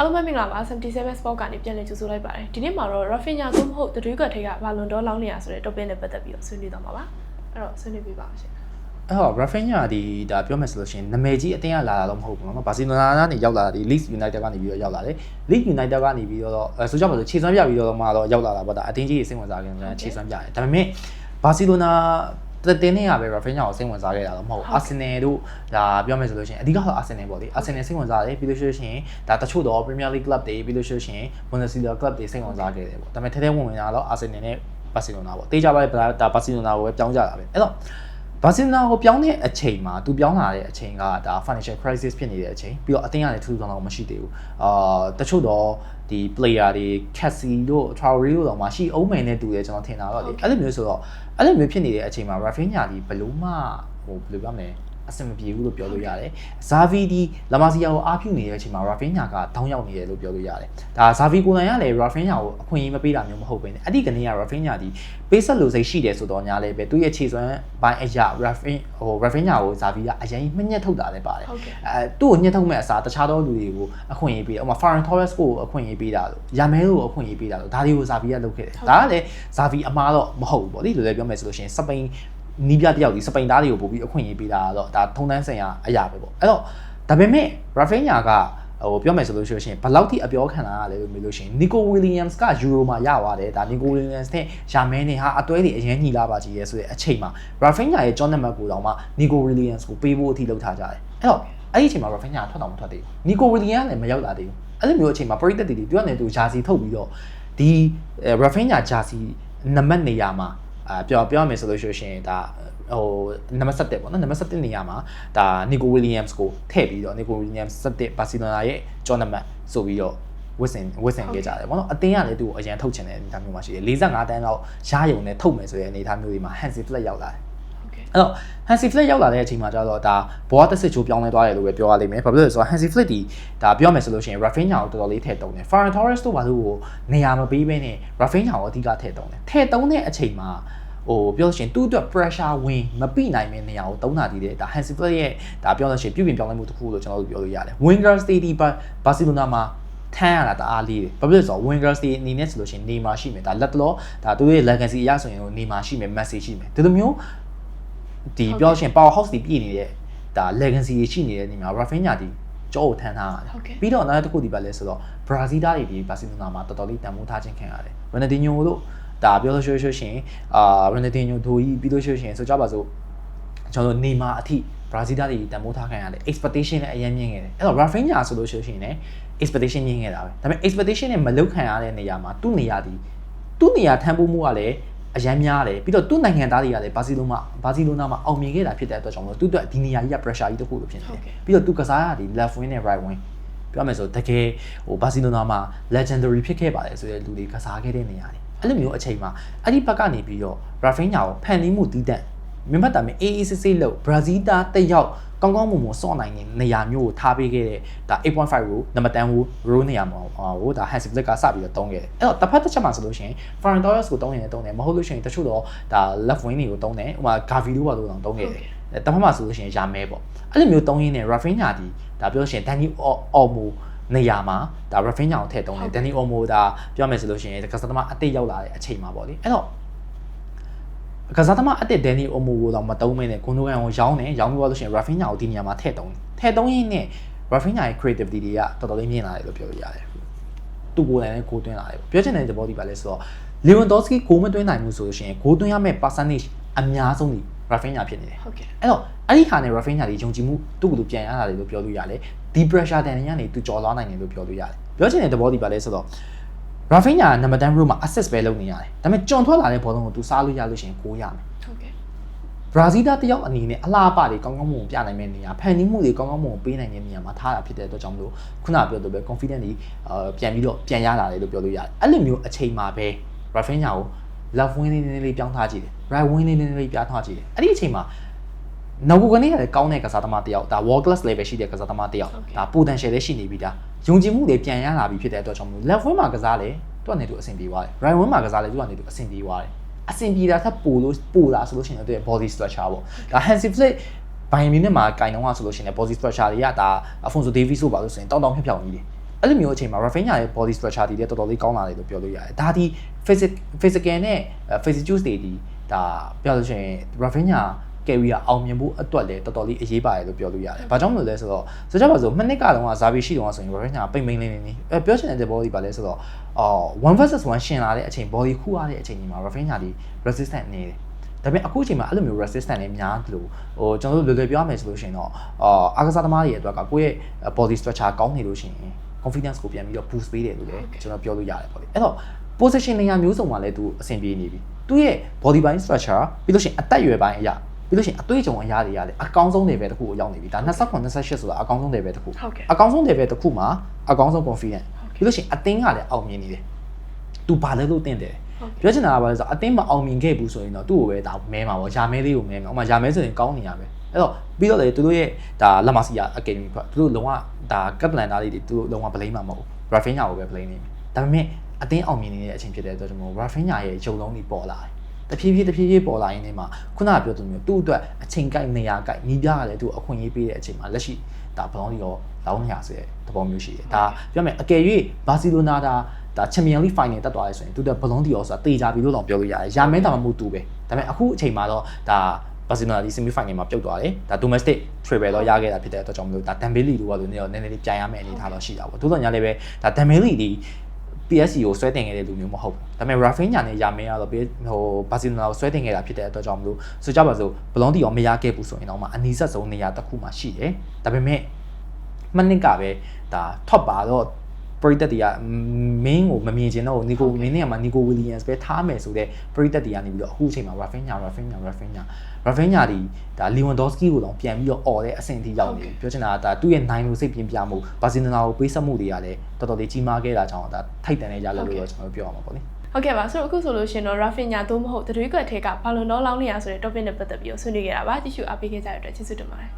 အားလုံးပဲမင်္ဂလာပါ77 Sport ကနေပြန်လည်ကြိုဆိုလိုက်ပါတယ်ဒီနေ့မှာတော့ Rafinha ကိုမဟုတ်တရွေးကွက်ထိပ်ကဘာလွန်တော်လောင်းနေရဆိုတဲ့ topic နဲ့ပတ်သက်ပြီးတော့ဆွေးနွေးသွားမှာပါအဲ့တော့ဆွေးနွေးပြပါအောင်ရှင် အဲ့တော့ Rafinha ဒီဒါပြောမယ်ဆိုလို့ရှိရင်နာမည်ကြီးအတင်းကလာတာတော့မဟုတ်ဘူးเนาะဘာစီလိုနာကနေရောက်လာတာဒီ Leeds United ကနေပြီးတော့ရောက်လာတယ် Leeds United ကနေပြီးတော့အဲဆိုကြပါစို့ခြေစွမ်းပြပြီးတော့မှတော့ရောက်လာတာပေါ့ဒါအတင်းကြီးစိတ်ဝင်စားခင်ဗျာခြေစွမ်းပြတယ်ဒါပေမဲ့ဘာစီလိုနာ တတင်းနေရပဲ Rafinha ကိုစိတ်ဝင်စားခဲ့တာတော့မဟုတ်ဘူး Arsenal တို့ဒါပြောမယ်ဆိုလို့ရှိရင်အဓိကတော့ Arsenal ပေါ့လေ Arsenal စိတ်ဝင်စားတယ်ပြီးလို့ရှိလို့ရှိရင်ဒါတချို့တော့ Premier League club တွေပြီးလို့ရှိလို့ရှိရင် Bundesliga club တွေစိတ်ဝင်စားခဲ့တယ်ပေါ့ဒါပေမဲ့ထဲထဲဝင်ဝင်လာတော့ Arsenal နဲ့ Barcelona ပေါ့တေးကြပါလေဒါ Barcelona ကိုပဲပြောင်းကြတာပဲအဲ့တော့ ဘာစီနာကိုပြောင်းတဲ့အချိန်မှာသူပြောင်းလာတဲ့အချိန်ကဒါ financial crisis ဖြစ်နေတဲ့အချိန်ပြီးတော့အတင်းရတယ်ထူးထူးတော့မရှိသေးဘူးအာတချို့တော့ဒီ player တွေ Cassie တို့ Traore တို့တော့မှရှိအောင်မယ်နဲ့တူတယ်ကျွန်တော်ထင်တာတော့လေအဲ့လိုမျိုးဆိုတော့အဲ့လိုမျိုးဖြစ်နေတဲ့အချိန်မှာ Rafinha ဒီဘလို့မှဟိုဘယ်လိုပြောမလဲ အဆင်မပြေဘူးလို့ပြောလို့ရတယ်။ Xavi ဒီလာမာစီယာကိုအားပြုနေတဲ့အချိန်မှာ Rafinha ကတောင်းရောက်နေတယ်လို့ပြောလို့ရတယ်။ဒါ Xavi ကိုယ်တိုင်ကလည်း Rafinha ကိုအခွင့်အရေးမပေးတာမျိုးမဟုတ်ဘဲနဲ့အဲ့ဒီကနေက Rafinha ဒီပေးဆက်လို့စိတ်ရှိတယ်ဆိုတော့ညာလည်းပဲသူ့ရဲ့ခြေစွမ်းပိုင်းအရာ Rafinha ဟို Rafinha ကို Xavi ကအရင်မှညှက်ထုတ်တာလည်းပါတယ်ဟုတ်ကဲ့အဲသူ့ကိုညှက်ထုတ်မဲ့အစားတခြားသောလူတွေကိုအခွင့်အရေးပေးတယ်ဥပမာ Ferran Torres ကိုအခွင့်အရေးပေးတာလို့ယာမဲကိုအခွင့်အရေးပေးတာလို့ဒါတွေကို Xavi ကလုပ်ခဲ့တယ်ဒါကလည်း Xavi အမားတော့မဟုတ်ဘူးပေါ့လေလူလည်းပြောမယ်ဆိုလို့ရှိရင်စပိန် နီးပြတယောက်ဒီစပိန်သားတွေကိုပို့ပြီးအခွင့်အရေးပေးတာတော့ဒါထုံတန်းဆိုင်ရာအရာပဲပေါ့အဲ့တော့ဒါပေမဲ့ Rafinha ကဟိုပြောမယ်ဆိုလို့ရှိရင်ဘယ်လောက်ထိအပြောခံလာရလဲလို့မေးလို့ရှိရင် Nico Williams က Euro မှာရသွားတယ်ဒါ Nico Williams နဲ့ယာမဲနဲ့ဟာအတွဲတွေအရင်ညီလာပါကြီးရဲဆိုတဲ့အချိန်မှာ Rafinha ရဲ့ John Namath ကိုတော့မှ Nico Williams ကိုပေးဖို့အထိလုပ်ထားကြတယ်အဲ့တော့အဲ့ဒီအချိန်မှာ Rafinha ထွက်တော့မထွက်သေးဘူး Nico Williams လည်းမရောက်လာသေးဘူးအဲ့လိုမျိုးအချိန်မှာပရိသတ်တွေသူကနေသူဂျာစီထုတ်ပြီးတော့ဒီ Rafinha ဂျာစီနံပါတ်နေရာမှာ အာပြောပြောရမယ်ဆိုလို့ရှိရင်ဒါဟိုနံပါတ်7ပေါ့နော်နံပါတ်7နေရာမှာဒါ Nico Williams ကိုထည့်ပြီးတော့ Nico Williams 7ဘာစီလိုနာရဲ့ John Namath ဆိုပြီးတော့ဝစ်စင်ဝစ်စင်ခဲ့ကြတယ်ပေါ့နော်အတင်းကလည်းသူ့ကိုအရင်ထုတ်ချင်တဲ့အနေအထားမျိုးမှာရှိတယ်45တန်းလောက်ရယုံနဲ့ထုတ်မယ်ဆိုတဲ့အနေအထားမျိုးတွေမှာ Hansi Flick ရောက်လာတယ်ဟုတ်ကဲ့အဲ့တော့ Hansi Flick ရောက်လာတဲ့အချိန်မှာကျတော့ဒါဘောတက်စစ်ချိုးပြောင်းလဲသွားတယ်လို့ပဲပြောရလိမ့်မယ်။ဘာဖြစ်လို့လဲဆိုတော့ Hansi Flick ဒီဒါပြောမယ်ဆိုလို့ရှိရင် Rafinha ကိုတော်တော်လေးထည့်တုံးတယ်။ Ferran Torres တို့ဘာလို့ကိုနေရာမပေးဘဲနဲ့ Rafinha ကိုအဓိကထည့်တုံးတယ်။ထည့်တုံးတဲ့အချိန်မှာ ဟိုပြောလို့ရှိရင်သူ့အတွက် pressure ဝင်မပိနိုင်မယ့်နေရာကိုတုံးတာတည်တယ်ဒါ Hansi Flick ရဲ့ဒါပြောလို့ရှိရင်ပြုပြင်ပြောင်းလဲမှုတစ်ခုလို့ကျွန်တော်တို့ပြောလို့ရတယ်။ Wingers Stadium Barcelona မှာထမ်းရတာတအားလေးတယ်။ဘာဖြစ်လို့လဲဆိုတော့ Wingers တွေအနေနဲ့ဆိုလို့ရှိရင်နေမာရှိမယ်။ဒါလက်တလောဒါသူတို့ရဲ့ legacy အရဆိုရင်နေမာရှိမယ် Messi ရှိမယ်။ဒီလိုမျိုးဒီပြောလို့ရှိရင် power house တွေပြည့်နေတဲ့ဒါ legacy တွေရှိနေတဲ့နေမှာ Rafinha ဒီကြောကိုထမ်းထားရတယ်ဟုတ်ကဲ့ပြီးတော့နောက်တစ်ခုဒီပါလဲဆိုတော့ Brazil သားတွေဒီ Barcelona မှာတော်တော်လေးတန်ဖိုးထားခြင်းခံရတယ် Ronaldinho တို့ ဒါပြောလို့ရှိလို့ရှိရင်အာ Ronaldinho တို့ကြီးပြီးလို့ရှိရင်ဆိုကြပါစို့ကျွန်တော်တို့နေမာအထိ Brazil သားတွေတန်ဖိုးထားခံရတယ် expectation နဲ့အရင်မြင်ခဲ့တယ်အဲ့တော့ Rafinha ဆိုလို့ရှိရင်လည်း expectation မြင်ခဲ့တာပဲဒါပေမဲ့ expectation နဲ့မလောက်ခံရတဲ့နေရာမှာသူ့နေရာဒီသူ့နေရာထမ်းဖို့မှုကလည်းအရန်များတယ်ပြီးတော့သူ့နိုင်ငံသားတွေကလည်းဘာစီလိုနာဘာစီလိုနာမှာအောင်မြင်ခဲ့တာဖြစ်တဲ့အတွက်ကြောင့်မို့သူ့အတွက်ဒီနေရာကြီးက pressure ကြီးတစ်ခုလိုဖြစ်နေတယ်ပြီးတော့သူကစားရဒီ left wing နဲ့ right wing ပြောမယ်ဆိုတကယ်ဟိုဘာစီလိုနာမှာ legendary ဖြစ်ခဲ့ပါတယ်ဆိုတဲ့လူတွေကစားခဲ့တဲ့နေရာတွေ အဲ့လိုမျိုးအချိန်မှာအဲ့ဒီဘက်ကနေပြီးတော့ Rafinha ကိုဖန်တီးမှုတည်တံ့မြင်မှတ်တာမြင်အေးအေးဆေးဆေးလို့ Brazil သားတက်ရောက်ကောင်းကောင်းမွန်မွန်စော့နိုင်တဲ့နေရာမျိုးကိုထားပေးခဲ့တဲ့ဒါ8.5 row နံပါတ်10 row row နေရာမှာဟိုဒါ Hansi Flick ကစပြီးတော့တုံးခဲ့တယ်အဲ့တော့တစ်ဖက်တစ်ချက်မှာဆိုလို့ရှိရင် Ferran Torres ကိုတုံးနေတယ်တုံးတယ်မဟုတ်လို့ရှိရင်တချို့တော့ဒါ left wing တွေကိုတုံးတယ်ဥပမာ Gavi တို့ဘာလို့တော့တုံးခဲ့တယ်တဖက်မှာဆိုလို့ရှိရင်ယာမဲပေါ့အဲ့လိုမျိုးတုံးရင်းနဲ့ Rafinha ဒီဒါပြောရှင် Dani Olmo နေရာမှာဒါ Rafinha ကိုထည့်တုံးတယ် Dani Olmo ဒါပြောမယ်ဆိုလို့ရှိရင်ကစားသမားအတိတ်ရောက်လာတဲ့အချိန်မှာပေါ့လေအဲ့တော့ကစားသမားအတစ် Dani Olmo ကိုတော့မတုံးမင်းနဲ့ကွန်ဒိုဂန်ကိုရောင်းတယ်ရောင်းပြီးတော့လို့ရှိရင် Rafinha ကိုဒီနေရာမှာထည့်တုံးတယ်ထည့်တုံးရင်းနဲ့ Rafinha ရဲ့ creativity တွေကတော်တော်လေးမြင်လာတယ်လို့ပြောလို့ရတယ်သူကိုယ်တိုင်လည်းကိုသွင်းလာတယ်ပြောချင်တဲ့သဘောဒီပါလဲဆိုတော့ Lewandowski ဂိုးမသွင်းနိုင်ဘူးဆိုလို့ရှိရင်ဂိုးသွင်းရမယ့် percentage အများဆုံးဒီ Rafinha ဖြစ်နေတယ်ဟုတ်ကဲ့အဲ့တော့အဲ့ဒီဟာနဲ့ Rafinha တွေယုံကြည်မှုသူ့ကိုယ်သူပြန်ရတာလေလို့ပြောလို့ရတယ်ဒီ pressure တန်နေရနေသူကြော်သွားနိုင်တယ်လို့ပြောလို့ရတယ်ပြောချင်တဲ့သဘောဒီပါလဲဆိုတော့ Rafinha နံပါတ်10 row မှာ assist ပဲလုပ်နေရတယ်ဒါပေမဲ့ကြွန်ထွက်လာတဲ့ဘောလုံးကိုသူစားလို့ရလို့ရှိရင်ကိုရမယ်ဟုတ်ကဲ့ဘရာဇီးသားတယောက်အနေနဲ့အလားအပတွေကောင်းကောင်းမွန်မွန်ပြနိုင်မယ့်နေရာဖန်တီးမှုတွေကောင်းကောင်းမွန်မွန်ပေးနိုင်တဲ့နေရာမှာထားတာဖြစ်တဲ့အတွက်ကြောင့်မလို့ခုနပြောလို့ပဲ confident တွေအာပြန်ပြီးတော့ပြန်ရလာတယ်လို့ပြောလို့ရတယ်အဲ့လိုမျိုးအချိန်မှာပဲ Rafinha ကို love win လေးနည်းနည်းလေးပြောင်းထားကြည့်တယ် right win လေးနည်းနည်းလေးပြောင်းထားကြည့်တယ်အဲ့ဒီအချိန်မှာနောက်ကနေကလည်းကောင်းတဲ့ကစားသမားတယောက်ဒါ world class level ရှိတဲ့ကစားသမားတယောက်ဒါ potential လည်းရှိနေပြီဒါယုံကြည်မှုတွေပြန်ရလာပြီဖြစ်တဲ့အတွက်ကြောင့်မလို့ left wing မှာကစားလေသူကနေသူအဆင်ပြေသွားတယ် right wing မှာကစားလေသူကနေသူအဆင်ပြေသွားတယ်အဆင်ပြေတာထပ်ပိုလို့ပိုတာဆိုလို့ရှိရင်သူရဲ့ body structure ပေါ့ဒါ Hansi Flick ဘိုင်မီနဲ့မှာကင်တော့ဆိုလို့ရှိရင် body structure တွေကဒါ Afonso Davies ဆိုပါလို့ဆိုရင်တောင်းတောင်းဖြောင်ဖြောင်ကြီးတယ် အဲ့လိုမျိုးအချိန်မှာ Rafinha ရဲ့ body structure တွေလည်းတော်တော်လေးကောင်းလာတယ်လို့ပြောလို့ရတယ်ဒါဒီ physical physical နဲ့ physical state တွေဒါပြောလို့ရှိရင် Rafinha ကယ်ရီကအောင်မြင်ဖို့အတွက်လည်းတော်တော်လေးအရေးပါတယ်လို့ပြောလို့ရတယ်။ဘာကြောင့်မလို့လဲဆိုတော့ဆိုကြပါစို့မနစ်ကတော့ဇာဘီရှိတော့ဆိုရင် Rafinha ပိမ့်ပိမ့်လေးလေးနေအဲပြောချင်တဲ့ body ပါလဲဆိုတော့အော်1 versus 1ရှင်လာတဲ့အချိန် body ခူရတဲ့အချိန်ဒီမှာ Rafinha ဒီ resistant နေတယ်။ဒါပေမဲ့အခုအချိန်မှာအဲ့လိုမျိုး resistant တွေများတယ်လို့ဟိုကျွန်တော်တို့လွယ်လွယ်ပြောရမယ်ဆိုလို့ရှိရင်တော့အာအားကစားသမားတွေရဲ့အတွက်ကကိုယ့်ရဲ့ body structure ကောင်းနေလို့ရှိရင် confidence ကိုပြန်ပြီးတော့ boost ပေးတယ်လို့လည်းကျွန်တော်ပြောလို့ရတယ်ပေါ့လေအဲ့တော့ position နေရာမျိုးစုံမှာလည်းသူအဆင်ပြေနေပြီသူရဲ့ body body structure ပြီးလို့ရှိရင်အသက်အရွယ်ပိုင်းအရာပြီးလို့ရှိရင်အသွေးကြုံအရာတွေရတယ်အကောင်းဆုံး level တစ်ခုကိုရောက်နေပြီဒါ29 28ဆိုတာအကောင်းဆုံး level တစ်ခုဟုတ်ကဲ့အကောင်းဆုံး level တစ်ခုမှာအကောင်းဆုံး confidence ဟုတ်ကဲ့ပြီးလို့ရှိရင်အသင်းကလည်းအောင်မြင်နေတယ်သူဘာလဲလို့တင်တယ်ဟုတ်ကဲ့ပြောချင်တာကဘာလဲဆိုတော့အသင်းမအောင်မြင်ခဲ့ဘူးဆိုရင်တော့သူ့ကိုပဲဒါမဲမှာပေါ့ယာမဲလေးကိုမဲမှာဥပမာယာမဲဆိုရင်ကောင်းနေရပဲ အဲ့တော့ပြီးတော့လေသူတို့ရဲ့ဒါလက်မစီယာအကယ်ဒမီဖွဲ့သူတို့လုံးဝဒါကပ်ပလန်သားလေးတွေသူတို့လုံးဝ blame မှာမဟုတ်ဘူး Rafinha ကိုပဲ blame နေတယ်ဒါပေမဲ့အသင်းအောင်မြင်နေတဲ့အချိန်ဖြစ်တဲ့အတွက်ကြောင့်မို့ Rafinha ရဲ့ရုပ်လုံးတွေပေါ်လာတယ်တဖြည်းဖြည်းတဖြည်းဖြည်းပေါ်လာရင်းနဲ့မှာခုနကပြောသူမျိုးသူ့အတွက်အချိန်ကိုက်နေရာကိုက်နီးပြားကလည်းသူ့အခွင့်အရေးပေးတဲ့အချိန်မှာလက်ရှိဒါဘလောင်းဒီရောလောင်းနေရဆိုတဲ့သဘောမျိုးရှိတယ်ဒါပြောမယ်အကယ်၍ဘာစီလိုနာဒါဒါချန်ပီယံလိဖိုင်နယ်တက်သွားရဲဆိုရင်သူတို့ဘလုံးဒီရောဆိုတာတေချာပြီလို့တော့ပြောလို့ရတယ်။ရာမဲတာမှမဟုတ်သူပဲ။ဒါပေမဲ့အခုအချိန်မှာတော့ဒါ ဘာစီလိုနာဒီ semi final မှာပြုတ်သွားတယ်။ဒါ domestic treble တော့ရခဲ့တာဖြစ်တဲ့အတွက်ကြောင့်မလို့ဒါ Dembele လို့ပါလို့နည်းနည်းလေးပြန်ရမယ့်အနေအထားတော့ရှိတာပေါ့။သို့တော်ညာလည်းပဲဒါ Dembele ဒီ PSG ကိုဆွဲတင်ခဲ့တဲ့လူမျိုးမဟုတ်ဘူး။ဒါပေမဲ့ Rafinha နဲ့ရာမဲကတော့ဟိုဘာစီလိုနာကိုဆွဲတင်ခဲ့တာဖြစ်တဲ့အတွက်ကြောင့်မလို့ဆိုကြပါစို့ဘလုံးဒီရောမရခဲ့ဘူးဆိုရင်တော့မှအနီးစပ်ဆုံးနေရာတစ်ခုမှရှိတယ်။ဒါပေမဲ့မနစ်ကပဲဒါ top ပါတော့ ပရိသတ်တွေကမင်းကိုမမြင်ချင်တော့နီကိုမင်းနဲ့ကမှနီကိုဝီလီယမ်စ်ပဲထားမယ်ဆိုတော့ပရိသတ်တွေကနေပြီးတော့အခုအချိန်မှာ Rafinha Rafinha Rafinha Rafinha ဒီဒါ Lewandowski ကိုတော့ပြန်ပြီးတော့អော်တဲ့အဆင့်အထိရောက်နေပြီပြောချင်တာကဒါသူ့ရဲ့နိုင်လို့စိတ်ပြင်းပြမှုဘာစီလိုနာကိုပေးဆက်မှုတွေကလည်းတော်တော်လေးကြီးမားခဲ့တာကြောင့်ဒါထိုက်တန်နေကြလို့လို့တော့ကျွန်တော်ပြောရမှာပေါ့လေဟုတ်ကဲ့ပါဆိုတော့အခုဆိုလို့ရှိရင်တော့ Rafinha သို့မဟုတ်တရွေးကွက်ထဲကဘာလွန်တော့လောင်းနေရဆိုတဲ့ topic နဲ့ပတ်သက်ပြီးတော့ဆွေးနွေးခဲ့တာပါကြည့်ရှုအားပေးခဲ့ကြတဲ့အတွက်ကျေးဇူးတင်ပါတယ်